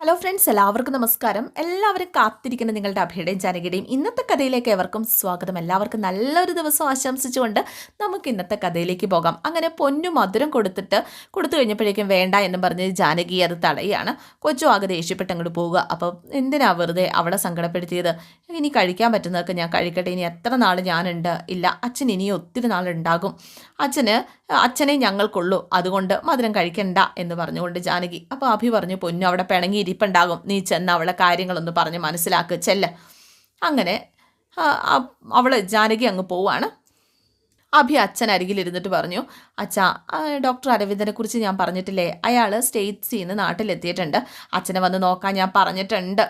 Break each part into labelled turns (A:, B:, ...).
A: Hello friends എല്ലാവർക്കും നമസ്കാരം. എല്ലാവരും കാത്തിരിക്കുന്ന നിങ്ങളുടെ അഭയുടെയും ജാനകിയുടെയും ഇന്നത്തെ കഥയിലേക്ക് എവർക്കും സ്വാഗതം. എല്ലാവർക്കും നല്ലൊരു ദിവസം ആശംസിച്ചുകൊണ്ട് നമുക്ക് ഇന്നത്തെ കഥയിലേക്ക് പോകാം. അങ്ങനെ പൊന്നു മധുരം കൊടുത്തിട്ട് കൊടുത്തു കഴിഞ്ഞപ്പോഴേക്കും വേണ്ട എന്ന് പറഞ്ഞ് ജാനകി അത് തടയാണ് കൊച്ചു ആകെ ദേഷ്യപ്പെട്ട് അങ്ങോട്ട് പോവുക. അപ്പോൾ എന്തിനാ വെറുതെ അവളെ സങ്കടപ്പെടുത്തിയത്? ഇനി കഴിക്കാൻ പറ്റുന്നതൊക്കെ ഞാൻ കഴിക്കട്ടെ. ഇനി എത്ര നാൾ ഞാനുണ്ട്? ഇല്ല അച്ഛൻ ഇനി ഒത്തിരി നാളുണ്ടാകും അച്ഛന് അച്ഛനെ ഞങ്ങൾക്കുള്ളൂ. അതുകൊണ്ട് മധുരം കഴിക്കണ്ട എന്ന് പറഞ്ഞുകൊണ്ട് ജാനകി അപ്പോൾ അഭി പറഞ്ഞു പൊന്നു അവിടെ പിണങ്ങി ഇരിപ്പുണ്ടാകും നീ ചെന്ന് അവളെ കാര്യങ്ങളൊന്ന് പറഞ്ഞ് മനസ്സിലാക്കുക ചെല്ല. അങ്ങനെ അവൾ ജാനകി അങ്ങ് പോവാണ്. അഭി അച്ഛൻ അരികിലിരുന്നിട്ട് പറഞ്ഞു അച്ഛാ ഡോക്ടർ അരവിന്ദനെ കുറിച്ച് ഞാൻ പറഞ്ഞിട്ടില്ലേ? അയാൾ സ്റ്റേറ്റ്സിൽ നിന്ന് നാട്ടിലെത്തിയിട്ടുണ്ട്. അച്ഛനെ വന്ന് നോക്കാൻ ഞാൻ പറഞ്ഞിട്ടുണ്ട്.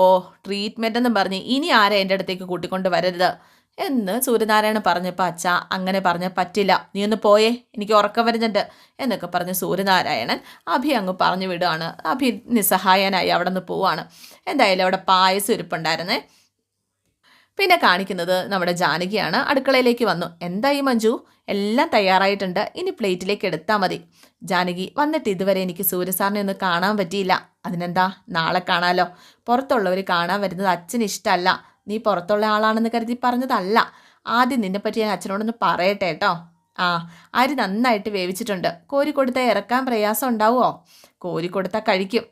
A: ഓ ട്രീറ്റ്മെന്റ് എന്ന് പറഞ്ഞ് ഇനി ആരെ എന്റെ അടുത്തേക്ക് കൂട്ടിക്കൊണ്ട് വരരുത്? എന്ന് സൂര്യനാരായണ പറഞ്ഞപ്പോൾ അച്ഛ അങ്ങനെ പറഞ്ഞ പറ്റില്ല. നീ ഒന്ന് പോയേ എനിക്ക് ഉറക്കം വരുന്നുണ്ട്. എന്നൊക്കെ പറഞ്ഞ് സൂര്യനാരായണൻ അഭി അങ്ങ് പറഞ്ഞു വിടുകയാണ് അഭി നിസ്സഹായനായി അവിടെ നിന്ന് പോവാണ്. എന്തായാലും അവിടെ പായസം ഇരിപ്പുണ്ടായിരുന്നേ. പിന്നെ കാണിക്കുന്നത് നമ്മുടെ ജാനകിയാണ്. അടുക്കളയിലേക്ക് വന്നു. എന്തായി മഞ്ജു? എല്ലാം തയ്യാറായിട്ടുണ്ട്. ഇനി പ്ലേറ്റിലേക്ക് എടുത്താൽ മതി. ജാനകി വന്നിട്ട് ഇതുവരെ എനിക്ക് സൂര്യസാറിനെ ഒന്ന് കാണാൻ പറ്റിയില്ല. അതിനെന്താ? നാളെ കാണാലോ. പുറത്തുള്ളവർ കാണാൻ വരുന്നത് അച്ഛന് ഇഷ്ടമല്ല നീ പുറത്തുള്ള ആളാണെന്ന് കരുതി പറഞ്ഞതല്ല. ആദ്യം നിന്നെപ്പറ്റി ഞാൻ അച്ഛനോടൊന്ന് പറയട്ടെ കേട്ടോ ആ അരി നന്നായിട്ട് വേവിച്ചിട്ടുണ്ട്. കോരി കൊടുത്താൽ ഇറക്കാൻ പ്രയാസം ഉണ്ടാവുമോ കോരി കൊടുത്താൽ കഴിക്കും.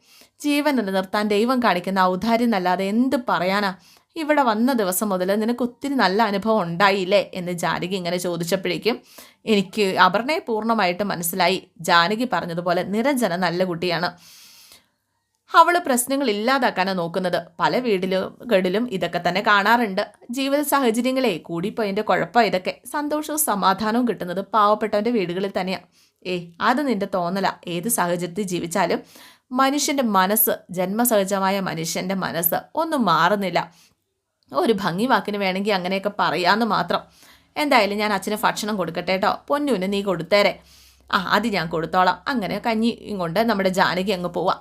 A: ജീവൻ നിലനിർത്താൻ ദൈവം കാണിക്കുന്ന ഔദാര്യം എന്നല്ലാതെ എന്ത് പറയാനാ? ഇവിടെ വന്ന ദിവസം മുതൽ നിനക്ക് ഒത്തിരി നല്ല അനുഭവം ഉണ്ടായില്ലേ? എന്ന് ജാനകി ഇങ്ങനെ ചോദിച്ചപ്പോഴേക്കും എനിക്ക് അപർണയെ പൂർണമായിട്ട് മനസ്സിലായി. ജാനകി പറഞ്ഞതുപോലെ നിരഞ്ജന നല്ല കുട്ടിയാണ്. അവൾ പ്രശ്നങ്ങൾ ഇല്ലാതാക്കാനാണ് നോക്കുന്നത്. പല വീടുകളിലും ഇതൊക്കെ തന്നെ കാണാറുണ്ട്. ജീവിത സാഹചര്യങ്ങളെ കൂടിപ്പോയതിന്റെ കുഴപ്പം ഇതൊക്കെ. സന്തോഷവും സമാധാനവും കിട്ടുന്നത് പാവപ്പെട്ടവന്റെ വീടുകളിൽ തന്നെയാണ് ഏ അത് നിന്റെ തോന്നല. ഏത് സാഹചര്യത്തിൽ ജീവിച്ചാലും മനുഷ്യന്റെ മനസ്സ് ജന്മസഹജമായ മനുഷ്യന്റെ മനസ്സ് ഒന്നും മാറുന്നില്ല. ഒരു ഭംഗി വാക്കിന് വേണമെങ്കിൽ അങ്ങനെയൊക്കെ പറയാമെന്ന് മാത്രം. എന്തായാലും ഞാൻ അച്ഛന് ഭക്ഷണം കൊടുക്കട്ടെ കേട്ടോ പൊന്നുവിന് നീ കൊടുത്തേരെ. ആ അത് ഞാൻ കൊടുത്തോളാം. അങ്ങനെ കഞ്ഞി കൊണ്ട് നമ്മുടെ ജാനകി അങ്ങ് പോവാം.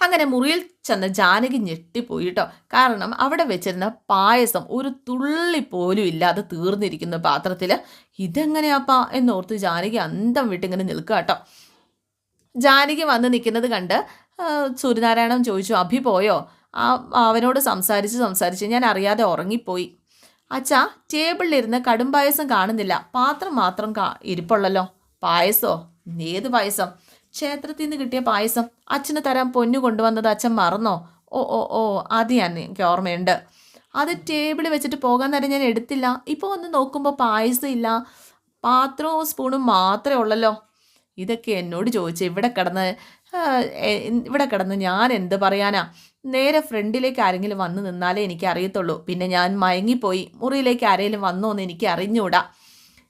A: അങ്ങനെ മുറിയിൽ ചെന്ന് ജാനകി ഞെട്ടിപ്പോയി കേട്ടോ കാരണം അവിടെ വെച്ചിരുന്ന പായസം ഒരു തുള്ളി പോലും ഇല്ലാതെ തീർന്നിരിക്കുന്ന പാത്രത്തിൽ ഇതെങ്ങനെയാപ്പാ എന്നോർത്ത് ജാനകി അന്തം വിട്ടിങ്ങനെ നിൽക്കുക കേട്ടോ ജാനകി വന്ന് നിൽക്കുന്നത് കണ്ട് സൂര്യനാരായണൻ ചോദിച്ചു അഭി പോയോ? ആ അവനോട് സംസാരിച്ച് സംസാരിച്ച് ഞാൻ അറിയാതെ ഉറങ്ങിപ്പോയി. അച്ഛാ ടേബിളിലിരുന്ന് കടും പായസം കാണുന്നില്ല. പാത്രം മാത്രം കാ ഇരിപ്പുള്ളല്ലോ. പായസോ? ഏത് പായസം? ക്ഷേത്രത്തിൽ നിന്ന് കിട്ടിയ പായസം അച്ഛന് തരാൻ പൊന്നു കൊണ്ടുവന്നത് അച്ഛൻ മറന്നോ? ഓ ഓ ഓ അത് ഞാൻ എനിക്ക് ഓർമ്മയുണ്ട്. അത് ടേബിളിൽ വെച്ചിട്ട് പോകാൻ നേരം ഞാൻ എടുത്തില്ല. ഇപ്പോൾ വന്ന് നോക്കുമ്പോൾ പായസം ഇല്ല. പാത്രവും സ്പൂണും മാത്രമേ ഉള്ളല്ലോ. ഇതൊക്കെ എന്നോട് ചോദിച്ചു ഇവിടെ കിടന്ന് ഇവിടെ കിടന്ന് ഞാൻ എന്ത് പറയാനാ? നേരെ ഫ്രണ്ടിലേക്ക് ആരെങ്കിലും വന്ന് നിന്നാലേ എനിക്ക് അറിയത്തുള്ളൂ പിന്നെ ഞാൻ മയങ്ങിപ്പോയി. മുറിയിലേക്ക് ആരെങ്കിലും വന്നോ എന്ന് എനിക്ക് അറിഞ്ഞൂടാ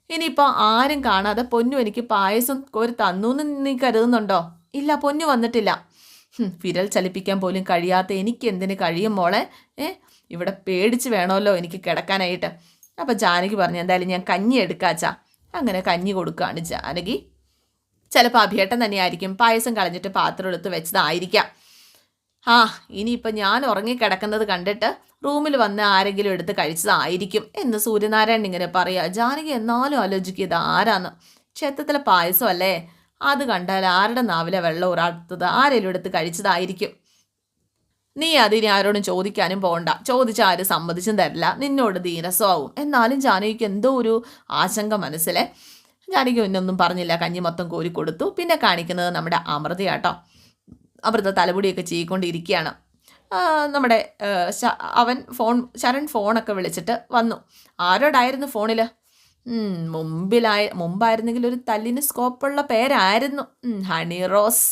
A: ഇനിയിപ്പോൾ ആരും കാണാതെ പൊന്നു എനിക്ക് പായസം കോരി തന്നു എന്ന് നീ കരുതുന്നുണ്ടോ? ഇല്ല പൊന്നു വന്നിട്ടില്ല. വിരൽ ചലിപ്പിക്കാൻ പോലും കഴിയാത്ത എനിക്ക് എന്തിന് കഴിയും മോളെ? ഏ? ഇവിടെ പേടിച്ച് വേണമല്ലോ എനിക്ക് കിടക്കാനായിട്ട്. അപ്പം ജാനകി പറഞ്ഞു എന്തായാലും ഞാൻ കഞ്ഞി എടുക്കാച്ചാ അങ്ങനെ കഞ്ഞി കൊടുക്കുകയാണ് ജാനകി. ചിലപ്പോൾ അഭിയേട്ടൻ തന്നെയായിരിക്കും പായസം കളഞ്ഞിട്ട് പാത്രം എടുത്ത് വെച്ചതായിരിക്കാം. ആ ഇനിയിപ്പോൾ ഞാൻ ഉറങ്ങിക്കിടക്കുന്നത് കണ്ടിട്ട് റൂമിൽ വന്ന് ആരെങ്കിലും എടുത്ത് കഴിച്ചതായിരിക്കും എന്ന് സൂര്യനാരായണൻ ഇങ്ങനെ പറയുക ജാനകി എന്നാലും ആലോചിക്കുക ഇത് ആരാന്ന്. ക്ഷേത്രത്തിലെ പായസം അല്ലേ? അത് കണ്ടാൽ ആരുടെ നാവിലെ വെള്ളം ഉറാത്തത്? ആരെങ്കിലും എടുത്ത് കഴിച്ചതായിരിക്കും. നീ അതിനെ ആരോടും ചോദിക്കാനും പോകണ്ട ചോദിച്ച ആരും സമ്മതിച്ചും തരില്ല. നിന്നോട് ധീരസമാവും എന്നാലും ജാനകിക്ക് എന്തോ ഒരു ആശങ്ക മനസ്സിലെ. ജാനകി ഒന്നൊന്നും പറഞ്ഞില്ല. കഞ്ഞി മൊത്തം കോരി കൊടുത്തു പിന്നെ കാണിക്കുന്നത് നമ്മുടെ അമൃതയാട്ടോ. അമൃത തലമുടിയൊക്കെ ചെയ്യിക്കൊണ്ടിരിക്കുകയാണ് നമ്മുടെ അവൻ ഫോൺ ശരൺ ഫോണൊക്കെ വിളിച്ചിട്ട് വന്നു. ആരോടായിരുന്നു ഫോണിൽ മുമ്പിലായ മുമ്പായിരുന്നെങ്കിൽ ഒരു തല്ലിന് സ്കോപ്പുള്ള പേരായിരുന്നു. ഹണി റോസ്.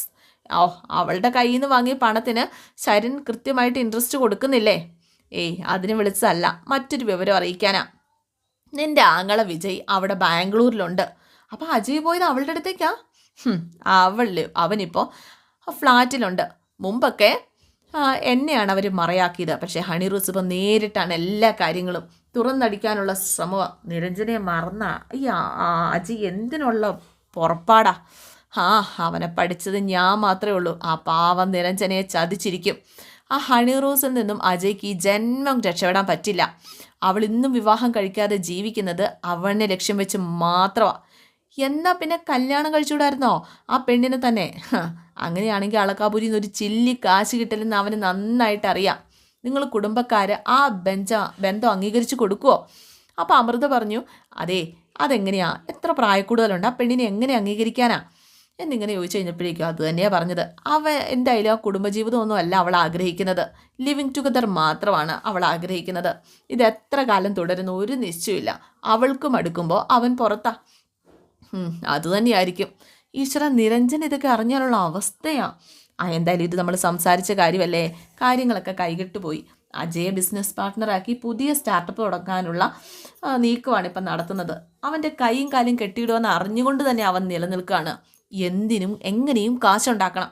A: ഓ അവളുടെ കയ്യിൽ നിന്ന് വാങ്ങിയ പണത്തിന് ശരൺ കൃത്യമായിട്ട് ഇൻട്രസ്റ്റ് കൊടുക്കുന്നില്ലേ? ഏയ് അതിന് വിളിച്ചതല്ല. മറ്റൊരു വിവരം അറിയിക്കാനാ. നിന്റെ ആങ്ങള വിജയ് അവിടെ ബാംഗ്ലൂരിലുണ്ട്. അപ്പോൾ അജയ് പോയത് അവളുടെ അടുത്തേക്കാ? അവൾ അവനിപ്പോൾ ഫ്ലാറ്റിലുണ്ട്. മുമ്പൊക്കെ എന്നെയാണ് അവർ മറയാക്കിയത്. പക്ഷേ ഹണി റോസ് ഇപ്പം നേരിട്ടാണ് എല്ലാ കാര്യങ്ങളും തുറന്നടിക്കാനുള്ള ശ്രമം. നിരഞ്ജനെ മറന്ന ഈ അജി എന്തിനുള്ള പുറപ്പാടാ. ആ അവനെ പഠിച്ചത് ഞാൻ മാത്രമേ ഉള്ളൂ. ആ പാവം നിരഞ്ജനയെ ചതിച്ചിരിക്കും. ആ ഹണി റോസിൽ നിന്നും അജയ്ക്ക് ഈ ജന്മം രക്ഷപ്പെടാൻ പറ്റില്ല. അവൾ ഇന്നും വിവാഹം കഴിക്കാതെ ജീവിക്കുന്നത് അവനെ ലക്ഷ്യം വെച്ച് മാത്രമാണ് എന്നാ പിന്നെ കല്യാണം കഴിച്ചുകൂടായിരുന്നോ? ആ പെണ്ണിനെ തന്നെ. അങ്ങനെയാണെങ്കിൽ അളക്കാപുരിയിൽ നിന്ന് ഒരു ചില്ലി കാശ് കിട്ടലെന്ന് അവന് നന്നായിട്ട് അറിയാം നിങ്ങൾ കുടുംബക്കാർ ആ ബെഞ്ച ബന്ധം അംഗീകരിച്ച് കൊടുക്കുമോ അപ്പോൾ അമൃത പറഞ്ഞു അതെ അതെങ്ങനെയാ? എത്ര പ്രായക്കൂടുതലുണ്ട്? ആ പെണ്ണിനെ എങ്ങനെ അംഗീകരിക്കാനാ? എന്നിങ്ങനെ ചോദിച്ചു കഴിഞ്ഞപ്പോഴേക്കും അത് തന്നെയാണ് പറഞ്ഞത്. അവ എന്തായാലും ആ കുടുംബജീവിതമൊന്നും അല്ല അവൾ ആഗ്രഹിക്കുന്നത്. ലിവിങ് ടുഗദർ മാത്രമാണ് അവൾ ആഗ്രഹിക്കുന്നത്. ഇത് എത്ര കാലം തുടരുന്നു? ഒരു നിശ്ചയമില്ല അവൾക്കും അടുക്കുമ്പോൾ അവൻ പുറത്താ. ഉം, അത് തന്നെയായിരിക്കും. ഈശ്വര നിരഞ്ജൻ ഇതൊക്കെ അറിഞ്ഞാലുള്ള അവസ്ഥയാണ് ആ എന്തായാലും ഇത് നമ്മൾ സംസാരിച്ച കാര്യമല്ലേ? കാര്യങ്ങളൊക്കെ കൈകെട്ട് പോയി. അജയെ ബിസിനസ് പാർട്ട്ണറാക്കി പുതിയ സ്റ്റാർട്ടപ്പ് തുടങ്ങാനുള്ള നീക്കമാണ് ഇപ്പം നടത്തുന്നത്. അവന്റെ കൈയും കാലും കെട്ടിയിടുമെന്ന് അറിഞ്ഞുകൊണ്ട് തന്നെ അവൻ നിലനിൽക്കുകയാണ് എന്തിനും എങ്ങനെയും കാശുണ്ടാക്കണം.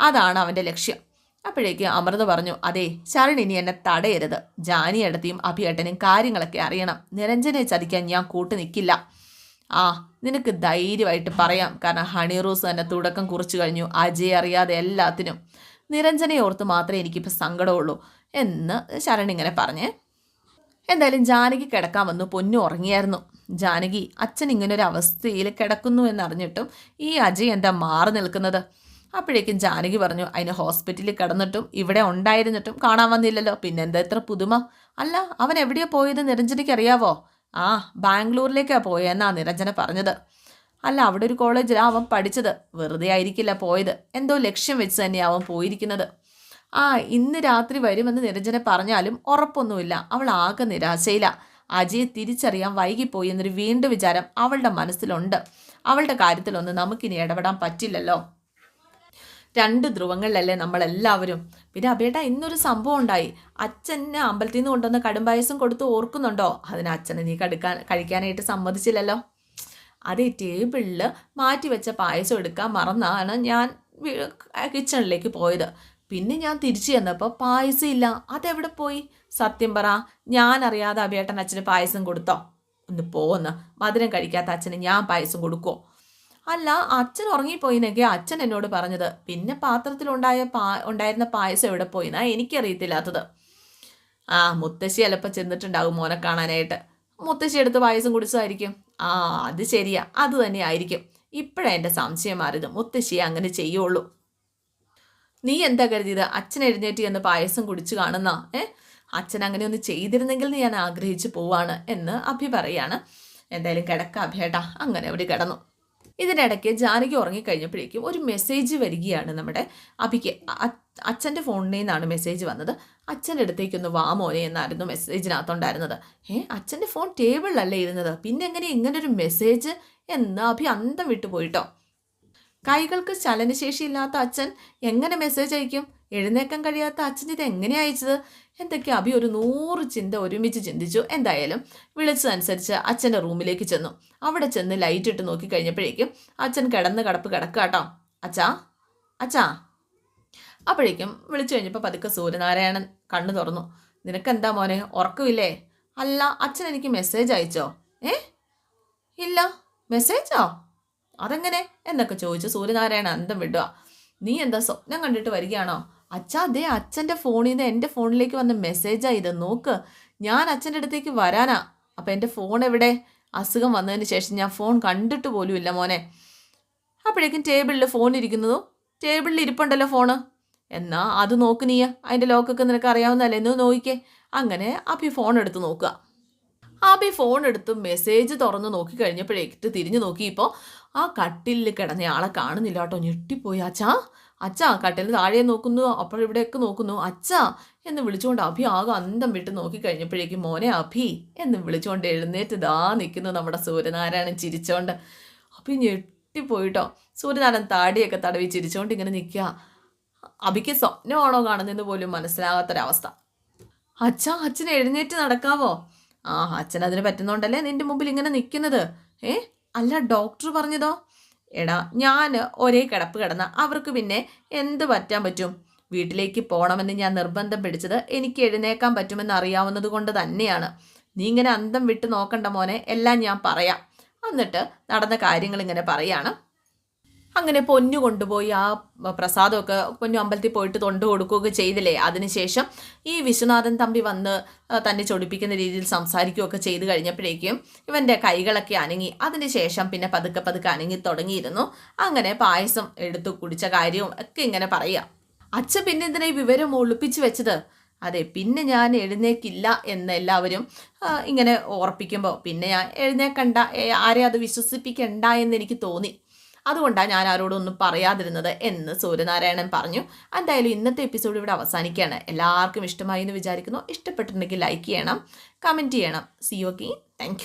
A: അതാണ് അവന്റെ ലക്ഷ്യം. അപ്പോഴേക്ക് അമൃത പറഞ്ഞു അതെ ശരൺ ഇനി എന്നെ തടയരുത്. ജാനിയടത്തിയും അഭിയേട്ടനും കാര്യങ്ങളൊക്കെ അറിയണം. നിരഞ്ജനെ ചതിക്കാൻ ഞാൻ കൂട്ടു നിൽക്കില്ല ആ നിനക്ക് ധൈര്യമായിട്ട് പറയാം. കാരണം ഹണി റോസ് തന്നെ തുടക്കം കുറിച്ചു കഴിഞ്ഞു. അജയ് അറിയാതെ എല്ലാത്തിനും. നിരഞ്ജനെ ഓർത്ത് മാത്രമേ എനിക്കിപ്പോൾ സങ്കടമുള്ളൂ. എന്ന് ശരൺ ഇങ്ങനെ പറഞ്ഞേ. എന്തായാലും ജാനകി കിടക്കാൻ വന്നു. പൊന്നു ഉറങ്ങിയായിരുന്നു. ജാനകി അച്ഛൻ ഇങ്ങനൊരു അവസ്ഥയിൽ കിടക്കുന്നു എന്നറിഞ്ഞിട്ടും ഈ അജയ് എന്താ മാറി നിൽക്കുന്നത്? അപ്പോഴേക്കും ജാനകി പറഞ്ഞു അതിന് ഹോസ്പിറ്റലിൽ കിടന്നിട്ടും ഇവിടെ ഉണ്ടായിരുന്നിട്ടും കാണാൻ വന്നില്ലല്ലോ. പിന്നെ എന്താ ഇത്ര പുതുമ? അല്ല അവൻ എവിടെയാണ് പോയത്? നിരഞ്ജനിക്ക് അറിയാവോ? ആ ബാംഗ്ലൂരിലേക്കാണ് പോയെന്നാ നിരഞ്ജന പറഞ്ഞത്. അല്ല അവിടെ ഒരു കോളേജിലാണ് അവൻ പഠിച്ചത്. വെറുതെ ആയിരിക്കില്ല പോയത്. എന്തോ ലക്ഷ്യം വെച്ച് തന്നെയാണ് അവൻ പോയിരിക്കുന്നത്. ആ ഇന്ന് രാത്രി വരുമെന്ന് നിരഞ്ജന പറഞ്ഞാലും ഉറപ്പൊന്നുമില്ല. അവൾ ആകെ നിരാശയിലാണ് അജയെ തിരിച്ചറിയാൻ വൈകിപ്പോയി എന്നൊരു വീണ്ടും വിചാരം അവളുടെ മനസ്സിലുണ്ട്. അവളുടെ കാര്യത്തിലൊന്നും നമുക്കിനി ഇടപെടാൻ പറ്റില്ലല്ലോ. രണ്ട് ധ്രുവങ്ങളിലല്ലേ നമ്മളെല്ലാവരും. പിന്നെ അബേട്ട ഇന്നൊരു സംഭവം ഉണ്ടായി. അച്ഛനെ അമ്പലത്തിൽ നിന്ന് കൊണ്ടുവന്ന കടുംപായസം കൊടുത്ത് ഓർക്കുന്നുണ്ടോ? അതിന് അച്ഛനെ നീ കടുക്കാൻ കഴിക്കാനായിട്ട് സമ്മതിച്ചില്ലല്ലോ. അതേ ടേബിളിൽ മാറ്റി വെച്ച പായസം എടുക്കാൻ മറന്നാണ് ഞാൻ കിച്ചണിലേക്ക് പോയത്. പിന്നെ ഞാൻ തിരിച്ചു ചെന്നപ്പോൾ പായസം ഇല്ല. അതെവിടെ പോയി? സത്യം പറ ഞാൻ അറിയാതെ അബേട്ടൻ അച്ഛന് പായസം കൊടുത്തോ? ഒന്ന് പോന്ന് മധുരം കഴിക്കാത്ത അച്ഛന് ഞാൻ പായസം കൊടുക്കുമോ അല്ല അച്ഛൻ ഉറങ്ങിപ്പോയിന്നൊക്കെ അച്ഛൻ എന്നോട് പറഞ്ഞത്. പിന്നെ പാത്രത്തിലുണ്ടായ പാ ഉണ്ടായിരുന്ന പായസം എവിടെ പോയിന്നാ എനിക്കറിയത്തില്ലാത്തത്. ആ മുത്തശ്ശി അലപ്പം ചെന്നിട്ടുണ്ടാകും മോനെ കാണാനായിട്ട്. മുത്തശ്ശി എടുത്ത് പായസം കുടിച്ചതായിരിക്കും. ആ അത് ശരിയാ അത് തന്നെ ആയിരിക്കും. ഇപ്പോഴാണ് എന്റെ സംശയം മാറിയത്. മുത്തശ്ശിയെ അങ്ങനെ ചെയ്യുള്ളൂ. നീ എന്താ കരുതിയത്? അച്ഛൻ എഴുന്നേറ്റ് എന്ന് പായസം കുടിച്ചു കാണുന്ന? ഏ? അച്ഛൻ അങ്ങനെ ഒന്ന് ചെയ്തിരുന്നെങ്കിൽ ഞാൻ ആഗ്രഹിച്ചു പോവാണ് എന്ന് അഭി പറയാണ്. എന്തായാലും കിടക്ക അഭിയേട്ടാ അങ്ങനെ അവിടെ കിടന്നു. ഇതിനിടയ്ക്ക് ജാനകി ഉറങ്ങിക്കഴിഞ്ഞപ്പോഴേക്കും ഒരു മെസ്സേജ് വരികയാണ് നമ്മുടെ അഭിക്ക്. അച്ഛന്റെ ഫോണിൽ നിന്നാണ് മെസ്സേജ് വന്നത്. അച്ഛന്റെ അടുത്തേക്കൊന്ന് വാ മോനെ എന്നായിരുന്നു മെസ്സേജിനകത്തുണ്ടായിരുന്നത് ഏ അച്ഛന്റെ ഫോൺ ടേബിളിലല്ലേ ഇരുന്നത്? പിന്നെ എങ്ങനെ ഇങ്ങനൊരു മെസ്സേജ് എന്ന് അഭി അന്തം വിട്ടു പോയിട്ടോ കൈകൾക്ക് ചലനശേഷിയില്ലാത്ത അച്ഛൻ എങ്ങനെ മെസ്സേജ് അയക്കും? എഴുന്നേക്കാൻ കഴിയാത്ത അച്ഛൻ ഇത് എങ്ങനെ അയച്ചത്? എന്തൊക്കെ അഭി ഒരു നൂറ് ചിന്ത ഒരുമിച്ച് ചിന്തിച്ചു. എന്തായാലും വിളിച്ചതനുസരിച്ച് അച്ഛന്റെ റൂമിലേക്ക് ചെന്നു. അവിടെ ചെന്ന് ലൈറ്റ് ഇട്ട് നോക്കി കഴിഞ്ഞപ്പോഴേക്കും അച്ഛൻ കിടന്ന് കടപ്പ് കിടക്കുക കേട്ടോ. അച്ഛാ അച്ഛാ. അപ്പോഴേക്കും വിളിച്ചു കഴിഞ്ഞപ്പോൾ പതുക്കെ സൂര്യനാരായണൻ കണ്ണു തുറന്നു. നിനക്കെന്താ മോനെ ഉറക്കമില്ലേ? അല്ല അച്ഛൻ എനിക്ക് മെസ്സേജ് അയച്ചോ? ഏ? ഇല്ല മെസ്സേജോ അതെങ്ങനെ? എന്നൊക്കെ ചോദിച്ചു സൂര്യനാരായണ അന്തം വിടുക നീ എന്താ സ്വപ്നം കണ്ടിട്ട് വരികയാണോ? അച്ഛാ അതേ അച്ഛന്റെ ഫോണിൽ നിന്ന് എന്റെ ഫോണിലേക്ക് വന്ന മെസ്സേജാ ഇത്. നോക്ക് ഞാൻ അച്ഛന്റെ അടുത്തേക്ക് വരാനാ. അപ്പം എന്റെ ഫോൺ എവിടെ? അസുഖം വന്നതിന് ശേഷം ഞാൻ ഫോൺ കണ്ടിട്ട് പോലുമില്ല മോനെ. അപ്പോഴേക്കും ടേബിളിൽ ഫോൺ ഇരിക്കുന്നതും ടേബിളിൽ ഇരിപ്പുണ്ടല്ലോ ഫോണ്. എന്നാ അത് നോക്ക് നീ. അതിന്റെ ലോക്കൊക്കെ നിനക്ക് അറിയാവുന്നതല്ലേ? എന്ന് നോക്കിക്കേ. അങ്ങനെ അഭി ഫോൺ എടുത്ത് നോക്കുക. അഭി ഫോൺ എടുത്ത് മെസ്സേജ് തുറന്ന് നോക്കി കഴിഞ്ഞപ്പോഴേക്ക് തിരിഞ്ഞു നോക്കിയപ്പോൾ ആ കട്ടിലിൽ കിടന്ന ആളെ കാണുന്നില്ല കേട്ടോ. ഞെട്ടിപ്പോയി. അച്ഛാ അച്ഛാ കട്ടിലിന് താഴെ നോക്കുന്നു അപ്പോൾ ഇവിടെയൊക്കെ നോക്കുന്നു. അച്ഛാ എന്ന് വിളിച്ചുകൊണ്ട് അഭി ആകെ അന്തം വിട്ട് നോക്കി കഴിഞ്ഞപ്പോഴേക്കും മോനെ അഭി എന്ന് വിളിച്ചുകൊണ്ട് എഴുന്നേറ്റ് ദാ നിൽക്കുന്നു നമ്മുടെ സൂര്യനാരായണൻ ചിരിച്ചോണ്ട്. അഭി ഞെട്ടിപ്പോയിട്ടോ. സൂര്യനാരായണൻ താടിയൊക്കെ തടവി ചിരിച്ചോണ്ട് ഇങ്ങനെ നിൽക്കുക. അഭിക്ക് സ്വപ്നമാണോ കാണുന്നതെന്ന് പോലും മനസ്സിലാകാത്തൊരവസ്ഥ. അച്ഛാ അച്ഛൻ എഴുന്നേറ്റ് നടക്കാവോ? ആ അച്ഛൻ അതിന് പറ്റുന്നോണ്ടല്ലേ നിന്റെ മുമ്പിൽ ഇങ്ങനെ നിൽക്കുന്നത്? ഏ? അല്ല ഡോക്ടർ പറഞ്ഞതോ? എടാ ഞാൻ ഒരേ കിടപ്പ് കിടന്ന. അവർക്ക് പിന്നെ എന്ത് പറ്റാൻ പറ്റും? വീട്ടിലേക്ക് പോകണമെന്ന് ഞാൻ നിർബന്ധം പിടിച്ചത് എനിക്ക് എഴുന്നേക്കാൻ പറ്റുമെന്ന് അറിയാവുന്നത് കൊണ്ട് തന്നെയാണ്. നീ ഇങ്ങനെ അന്തം വിട്ട് നോക്കണ്ട മോനെ എല്ലാം ഞാൻ പറയാം. എന്നിട്ട് നടന്ന കാര്യങ്ങൾ ഇങ്ങനെ പറയാണ്. അങ്ങനെ പൊന്നു കൊണ്ടുപോയി ആ പ്രസാദമൊക്കെ പൊന്നു അമ്പലത്തിൽ പോയിട്ട് തൊണ്ട് കൊടുക്കുകയൊക്കെ ചെയ്തില്ലേ? അതിനുശേഷം ഈ വിശ്വനാഥൻ തമ്പി വന്ന് തന്നെ ചൊടിപ്പിക്കുന്ന രീതിയിൽ സംസാരിക്കുകയൊക്കെ ചെയ്തു കഴിഞ്ഞപ്പോഴേക്കും ഇവന്റെ കൈകളൊക്കെ അനങ്ങി. അതിനുശേഷം പിന്നെ പതുക്കെ പതുക്കെ അനങ്ങി തുടങ്ങിയിരുന്നു. അങ്ങനെ പായസം എടുത്തു കുടിച്ച കാര്യവും ഒക്കെ ഇങ്ങനെ പറയുക. അച്ഛൻ പിന്നെ ഈ വിവരം ഒളിപ്പിച്ചു വെച്ചത്? അതെ പിന്നെ ഞാൻ എഴുന്നേക്കില്ല എന്ന് എല്ലാവരും ഇങ്ങനെ ഓർപ്പിക്കുമ്പോൾ പിന്നെ ഞാൻ എഴുന്നേക്കണ്ട ആരെ അത് വിശ്വസിപ്പിക്കണ്ട എന്ന് എനിക്ക് തോന്നി. അതുകൊണ്ടാണ് ഞാൻ ആരോടും ഒന്നും പറയാതിരുന്നത് എന്ന് സൂര്യനാരായണൻ പറഞ്ഞു. എന്തായാലും ഇന്നത്തെ എപ്പിസോഡ് ഇവിടെ അവസാനിക്കുകയാണ്. എല്ലാവർക്കും ഇഷ്ടമായി എന്ന് വിചാരിക്കുന്നു. ഇഷ്ടപ്പെട്ടിട്ടുണ്ടെങ്കിൽ ലൈക്ക് ചെയ്യണം കമന്റ് ചെയ്യണം. C okay thank